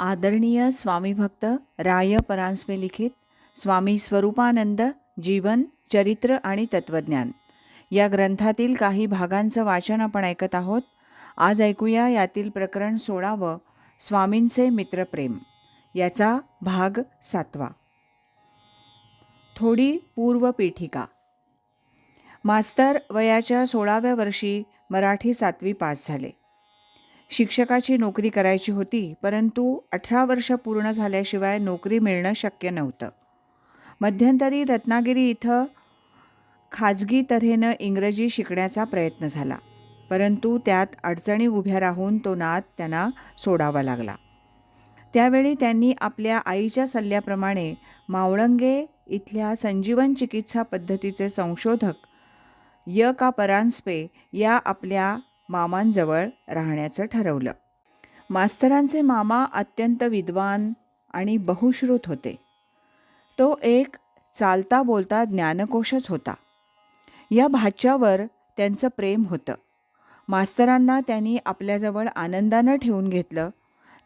आदरणीय स्वामी भक्त राय परांजपे लिखित स्वामी स्वरूपानंद जीवन चरित्र आणि तत्वज्ञान. या ग्रंथातील काही भागांचं वाचन आपण ऐकत आहोत. आज ऐकूया यातील प्रकरण सोळावं स्वामींचे मित्रप्रेम. याचा भाग सातवा. थोडी पूर्वपीठिका. मास्तर वयाच्या सोळाव्या वर्षी मराठी सातवी पास झाले. शिक्षकाची नोकरी करायची होती परंतु अठरा वर्ष पूर्ण झाल्याशिवाय नोकरी मिळणं शक्य नव्हतं. मध्यंतरी रत्नागिरी इथं खाजगी तऱ्हेनं इंग्रजी शिकण्याचा प्रयत्न झाला परंतु त्यात अडचणी उभ्या राहून तो नाद त्यांना सोडावा लागला. त्यावेळी त्यांनी आपल्या आईच्या सल्ल्याप्रमाणे मावळंगे इथल्या संजीवन चिकित्सा पद्धतीचे संशोधक य. का. परांजपे या आपल्या मामांजवळ राहण्याचं ठरवलं. मास्तरांचे मामा अत्यंत विद्वान आणि बहुश्रुत होते. तो एक चालता बोलता ज्ञानकोशच होता. या भाच्यावर त्यांचं प्रेम होतं. मास्तरांना त्यांनी आपल्याजवळ आनंदानं ठेवून घेतलं.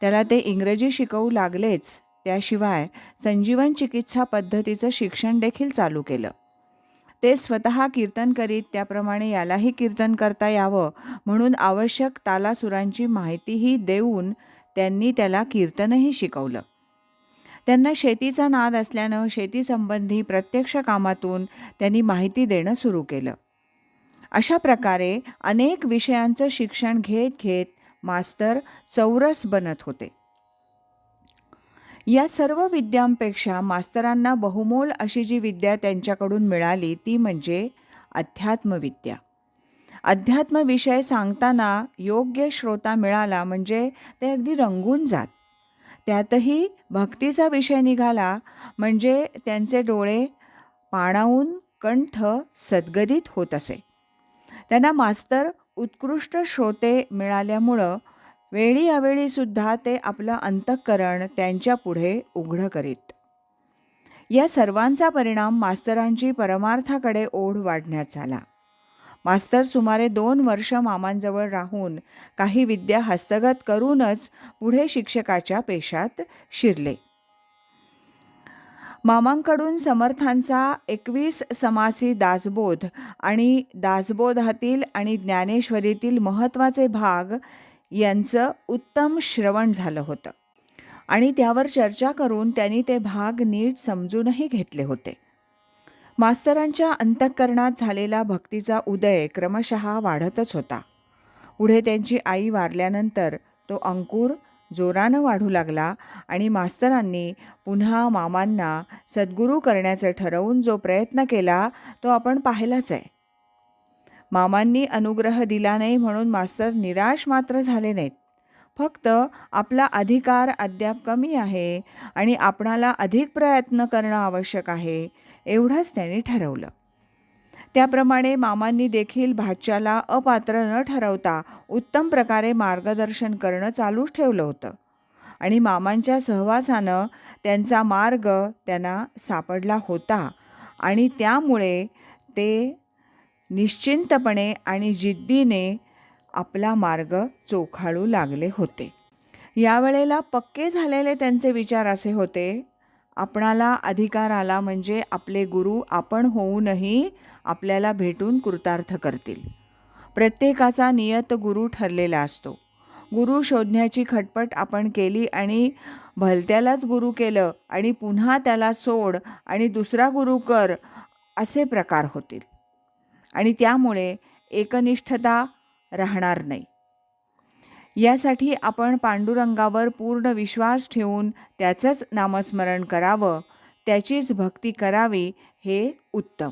त्याला ते इंग्रजी शिकवू लागलेच. त्याशिवाय संजीवन चिकित्सा पद्धतीचं शिक्षण देखील चालू केलं. ते स्वतः कीर्तन करीत त्याप्रमाणे यालाही कीर्तन करता यावं. म्हणून आवश्यक तालासुरांची माहितीही देऊन त्यांनी त्याला कीर्तनही शिकवलं. त्यांना शेतीचा नाद असल्यानं शेतीसंबंधी प्रत्यक्ष कामातून त्यांनी माहिती देणं सुरू केलं. अशा प्रकारे अनेक विषयांचं शिक्षण घेत घेत मास्तर चौरस बनत होते. या सर्व विद्यांपेक्षा मास्तरांना बहुमोल अशी जी विद्या त्यांच्याकडून मिळाली ती म्हणजे अध्यात्मविद्या. अध्यात्मविषय सांगताना योग्य श्रोता मिळाला म्हणजे ते अगदी रंगून जात. त्यातही भक्तीचा विषय निघाला म्हणजे त्यांचे डोळे पाणावून कंठ सद्गदित होत असे. त्यांना मास्तर उत्कृष्ट श्रोते मिळाल्यामुळं वेळी अवेळी सुद्धा ते आपलं अंतःकरण त्यांच्यापुढे उघडं करीत. या सर्वांचा परिणाम मास्तरांची परमार्थाकडे ओढ वाढण्यात झाला. मास्तर सुमारे दोन वर्ष मामांजवळ राहून काही विद्या हस्तगत करूनच पुढे शिक्षकाच्या पेशात शिरले. मामांकडून समर्थांचा एकवीस समासी दासबोध आणि दासबोधातील आणि ज्ञानेश्वरीतील महत्त्वाचे भाग यांचं उत्तम श्रवण झालं होतं. आणि त्यावर चर्चा करून त्यांनी ते भाग नीट समजूनही घेतले होते. मास्तरांच्या अंतःकरणात झालेला भक्तीचा उदय क्रमशः वाढतच होता. पुढे त्यांची आई वारल्यानंतर तो अंकुर जोरानं वाढू लागला आणि मास्तरांनी पुन्हा मामांना सद्गुरू करण्याचं ठरवून जो प्रयत्न केला तो आपण पाहिलाच आहे. मामांनी अनुग्रह दिला नाही म्हणून मास्तर निराश मात्र झाले नाहीत. फक्त आपला अधिकार अद्याप कमी आहे आणि आपणाला अधिक प्रयत्न करणं आवश्यक आहे एवढंच त्यांनी ठरवलं. त्याप्रमाणे मामांनी देखील भाच्याला अपात्र न ठरवता उत्तम प्रकारे मार्गदर्शन करणं चालूच ठेवलं होतं. आणि मामांच्या सहवासानं त्यांचा मार्ग त्यांना सापडला होता आणि त्यामुळे ते निश्चिंतपणे आणि जिद्दीने आपला मार्ग चोखाळू लागले होते. यावेळेला पक्के झालेले त्यांचे विचार असे होते आपणाला अधिकार आला म्हणजे आपले गुरु आपण होऊनही आपल्याला भेटून कृतार्थ करतील. प्रत्येकाचा नियत गुरु ठरलेला असतो. गुरु शोधण्याची खटपट आपण केली आणि भलत्यालाच गुरु केलं आणि पुन्हा त्याला सोड आणि दुसरा गुरु कर असे प्रकार होतील. आणि त्यामुळे एकनिष्ठता राहणार नाही. यासाठी आपण पांडुरंगावर पूर्ण विश्वास ठेवून त्याचंच नामस्मरण करावं त्याचीच भक्ती करावी हे उत्तम.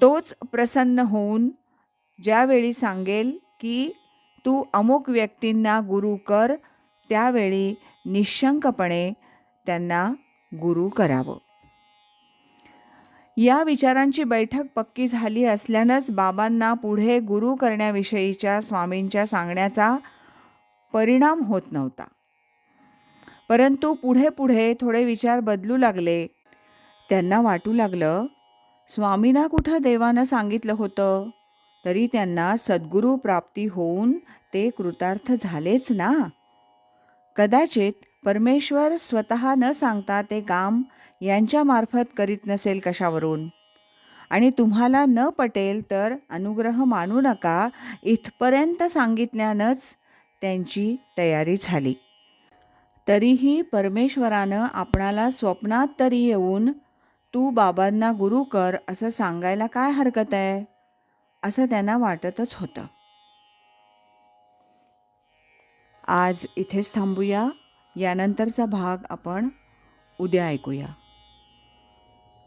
तोच प्रसन्न होऊन ज्यावेळी सांगेल की तू अमुक व्यक्तींना गुरु कर त्यावेळी निशंकपणे त्यांना गुरु करावं. या विचारांची बैठक पक्की झाली असल्यानंच बाबांना पुढे गुरु करण्याविषयीच्या स्वामींच्या सांगण्याचा परिणाम होत नव्हता. परंतु पुढे पुढे थोडे विचार बदलू लागले. त्यांना वाटू लागलं स्वामींना कुठं देवानं सांगितलं होतं? तरी त्यांना सद्गुरू प्राप्ती होऊन ते कृतार्थ झालेच ना? कदाचित परमेश्वर स्वतः न सांगता ते काम यांच्यामार्फत करीत नसेल कशावरून? आणि तुम्हाला न पटेल तर अनुग्रह मानू नका इथपर्यंत सांगितल्यानंच त्यांची तयारी झाली. तरीही परमेश्वरानं आपणाला स्वप्नात तरी येऊन तू बाबांना गुरु कर असं सांगायला काय हरकत आहे? असं त्यांना वाटतच होतं. आज इथेच थांबूया. यानंतरचा भाग आपण उद्या ऐकूया.